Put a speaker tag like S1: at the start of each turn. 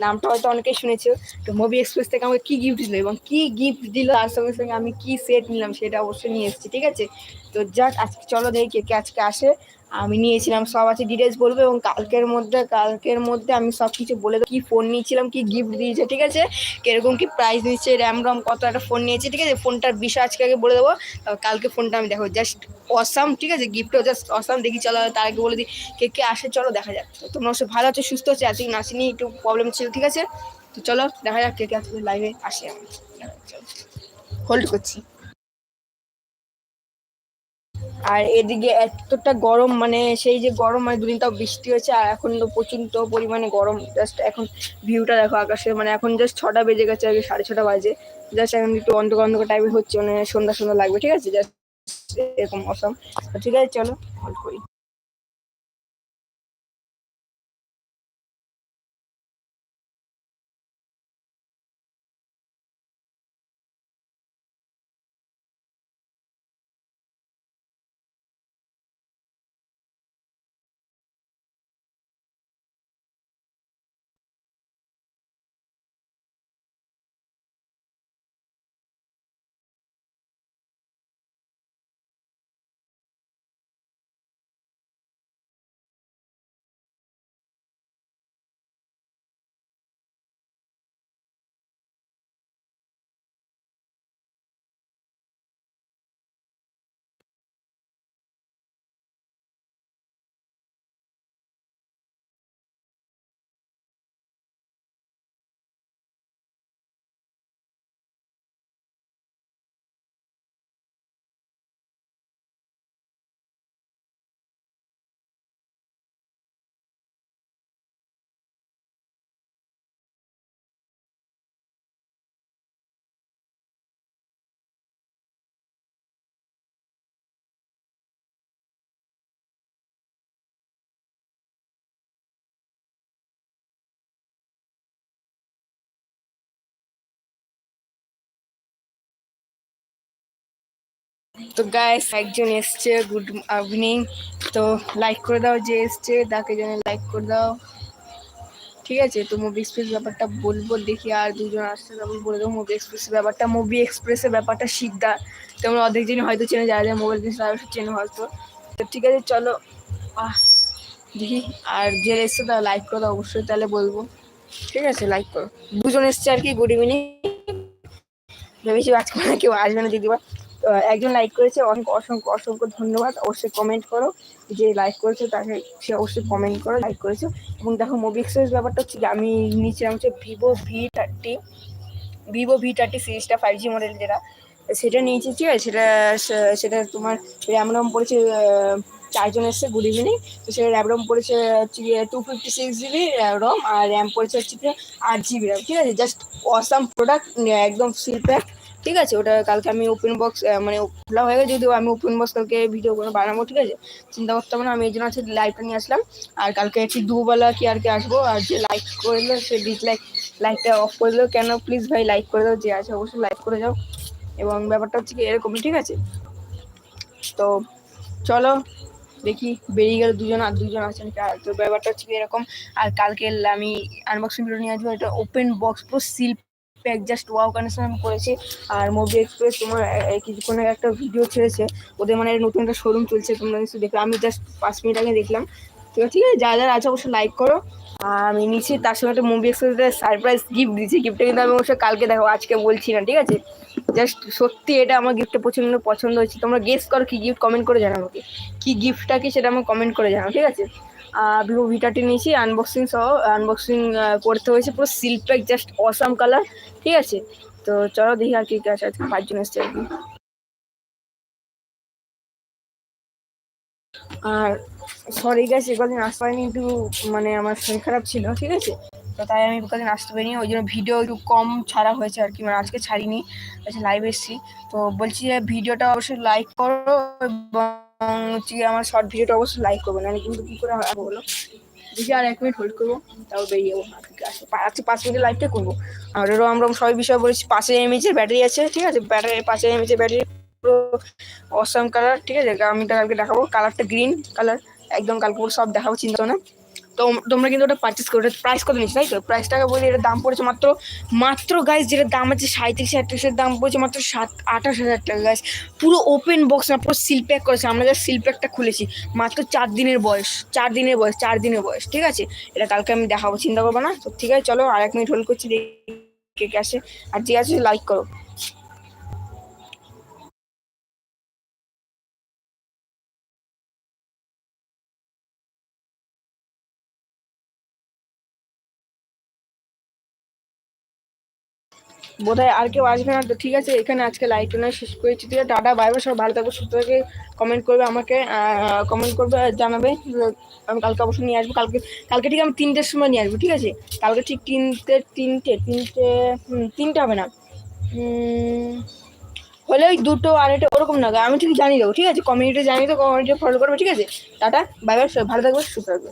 S1: নামটা হয়তো অনেকেই শুনেছো তো মুভি এক্সপ্রেস থেকে আমাকে কী গিফট দিল এবং কী গিফট দিল তার সঙ্গে সঙ্গে আমি কী সেট নিলাম সেটা অবশ্যই নিয়ে এসেছি, ঠিক আছে? তো যাক, আজকে চলো দেখি কে কে আজকে আসে। আমি নিয়েছিলাম, সব আছে ডিটেলস বলব এবং কালকের মধ্যে কালকের মধ্যে আমি সব কিছু বলে দেবো। কী ফোন নিয়েছিলাম, কি গিফট দিয়েছে, ঠিক আছে? কীরকম কি প্রাইস দিচ্ছে র্যাম রম কত একটা ফোন নিয়েছে, ঠিক আছে? ফোনটার বিষয় আজকে আগে বলে দেবো। কালকে ফোনটা আমি দেখো জাস্ট অসাম ঠিক আছে? গিফটও জাস্ট অসাম দেখি চলো তার আগে বলে দিই, কে কে আসে, চলো দেখা যাক। তোমরা অবশ্যই ভালো আছে, সুস্থ আছে? আজকে নাসিনি একটু প্রবলেম ছিল, ঠিক আছে? তো চলো দেখা যাক কে কে আজকে লাইভে আসে। আমি হোল্ড করছি। আর এদিকে এতটা গরম মানে সেই যে গরম মানে দুদিন তাও বৃষ্টি হয়েছে, আর এখন তো প্রচণ্ড পরিমাণে গরম। জাস্ট এখন ভিউটা দেখো আকাশে মানে এখন জাস্ট ছটা বেজে গেছে, আগে সাড়ে ছটা বাজে। জাস্ট এখন একটু অন্ধকার অন্ধকার টাইপের হচ্ছে মানে সন্ধ্যা সন্ধ্যা লাগবে, ঠিক আছে? জাস্ট এরকম অসম ঠিক আছে, চলো হোল্ড করি। তো গাইস একজন এসছে গুড ইভিনিং তো লাইক করে দাও যে এসছে, তাকে যেন লাইক করে দাও। ঠিক আছে, তো মুভি এক্সপ্রেস ব্যাপারটা বলব, দেখি আর দুজন আসছে তারপর বলে দেবো মুভি এক্সপ্রেসের ব্যাপারটা। মুভি এক্সপ্রেসের ব্যাপারটা শিকদা তোমরা অর্ধেক জনই হয়তো চেনে, যারা মোবাইল জিনিস তারা চেনে হয়তো। তো ঠিক আছে, চলো। আহ, দেখি, আর যে এসছে তারা লাইক করে দাও, অবশ্যই তাহলে বলব। ঠিক আছে লাইক করো। দুজন এসছে আর কি গুড ইভিনিং ভেবেছি আজকে কেউ আসবে না দিদিবা তো একজন লাইক করেছে অনেক অসংখ্য অসংখ্য ধন্যবাদ। অবশ্যই কমেন্ট করো যে লাইক করেছে, তাকে সে অবশ্যই কমেন্ট করো লাইক করেছ। এবং দেখো মুভি এক্সপ্রেস ব্যাপারটা হচ্ছে আমি নিচে হচ্ছে Vivo V thirty Vivo V thirty সিরিজটা ফাইভ জি মডেল যেটা, সেটা নিয়েছি, ঠিক আছে? সেটা সেটা তোমার র্যাম রম পড়েছে চারজন এসছে গুড ইভিনিং তো সেটা র্যাম রম পড়েছে হচ্ছে two fifty six GB ROM আর র্যাম পড়েছে হচ্ছে আট জিবি র্যাম ঠিক আছে? জাস্ট অসাম প্রোডাক্ট একদম সিল প্যাক ঠিক আছে? ওটা কালকে আমি ওপেন বক্স মানে খোলা হয়ে গেছে, যদিও আমি ওপেন বক্স কালকে ভিডিও করে বানাবো, ঠিক আছে? চিন্তা করতে হবে না, আমি এই জন্য হচ্ছে লাইভটা নিয়ে আসলাম। আর কালকে একটি দুবেলা কি আর কি আসব, আর যে লাইক করল, সে ডিসলাইক লাইকটা অফ করে দিলো। কেন? প্লিজ ভাই লাইক করে দাও, যে আছে অবশ্যই লাইক করে যাও। এবং ব্যাপারটা হচ্ছে কি, এরকমই, ঠিক আছে? তো চলো, দেখি বেরিয়ে গেল দুজন, আর দুজন আছেন তো ব্যাপারটা হচ্ছে এরকম। আর কালকে আমি আনবক্সিং ভিডিও নিয়ে আসব, এটা ওপেন বক্স পুরো seal pack just wow connection আমি করেছি। আর মুভি এক্সপ্রেস তোমার কিছুক্ষণ একটা ভিডিও ছেড়েছে। ওদের মানে নতুন একটা শোরুম চলছে, তোমরা কিছু দেখলাম আমি জাস্ট পাঁচ মিনিট আগে দেখলাম। আছে, ঠিক আছে? যা যারা আছে, অবশ্যই লাইক করো। আর আমি নিচে তার সঙ্গে একটা মুভি এক্সপ্রেসের সারপ্রাইজ গিফট দিচ্ছি। গিফটটা কিন্তু আমি অবশ্যই কালকে দেখো, আজকে বলছি না, ঠিক আছে? জাস্ট সত্যি এটা আমার গিফটটা প্রচণ্ড পছন্দ হয়েছে। তোমরা গেস করো কি গিফট কমেন্ট করে জানাও আমাকে কি গিফটটা কি সেটা আমাকে কমেন্ট করে জানাও, ঠিক আছে? ভিভো ভিটাটি নিয়েছি আনবক্সিং সহ আনবক্সিং করতে হয়েছে পুরো silk pack just awesome colour ঠিক আছে? তো চলো দেখি আর কি আছে আজকে পাঁচজন এসছে আর কি। আর সরি গেছে কদিন আসতে পারিনি, একটু মানে আমার শরীর খারাপ ছিল, ঠিক আছে? তো তাই আমি কদিন আসতে পারিনি, ওই জন্য ভিডিও একটু কম ছাড়া হয়েছে আর কি মানে আজকে ছাড়িনি আচ্ছা লাইভ এসেছি। তো বলছি যে ভিডিওটা অবশ্যই লাইক করো এবং হচ্ছে আমার শর্ট ভিডিওটা অবশ্যই লাইক করব না কিন্তু কী করে হবে বলো? দেখি আর এক মিনিট হোল্ড করব, তাও বেরিয়ে যাব আজকে পাঁচ মিনিটের লাইভটা করব। আর এরও আমরা সবাই বিষয় বলেছি, পাঁচে এমএচের ব্যাটারি আছে, ঠিক আছে? ব্যাটারি পাঁচে এমএইচের ব্যাটারি পুরো অসম কালার ঠিক আছে? আমি কালকে দেখাবো। কালারটা গ্রিন কালার একদম কালকে সব দেখাবো, চিন্তা না। তো তোমরা কিন্তু ওটা পারচেস করো ওটা প্রাইস কত নিচ্ছে তাই তো? প্রাইসটাকে বলি, এটার দাম পড়েছে মাত্র মাত্র গাইস যেটার দাম আছে সাঁত্রিশ আটত্রিশের দাম পড়েছে মাত্র সাত, আঠাশ হাজার টাকা গাইস পুরো ওপেন বক্স না, পুরো সিল প্যাক করেছে। আমরা যা সিল প্যাকটা খুলেছি। মাত্র চার দিনের বয়স, চার দিনের বয়স, চার দিনের বয়স, ঠিক আছে? এটা কালকে আমি দেখাবো, চিন্তা করব না। তো ঠিক আছে, চলো, আর এক মিনিট হোল্ড করছি, দেখি কে আসে। আর যে আছে লাইক করো। বোধহয় আর কেউ আসবে না। তো ঠিক আছে, এখানে আজকে লাইট নয় শেষ করেছি। ঠিক আছে, টাটা বাইরে সব ভালো থাকবে সুস্থ থেকে কমেন্ট করবে আমাকে কমেন্ট করবে, জানাবে। আমি কালকে অবশ্যই নিয়ে আসব, কালকে কালকে ঠিক আমি তিনটের সময় নিয়ে আসব, ঠিক আছে? কালকে ঠিক তিনটে তিনটে তিনটে তিনটে হবে না। হলে ওই দুটো আর এটা ওরকম না, আমি ঠিক জানিয়ে দেবো, ঠিক আছে? কমিউনিটি জানিয়ে দেবো, কমিউনিটি ফলো করবে, ঠিক আছে? টাটা বাই বাই ভালো থাকবে, সুস্থ থাকবে।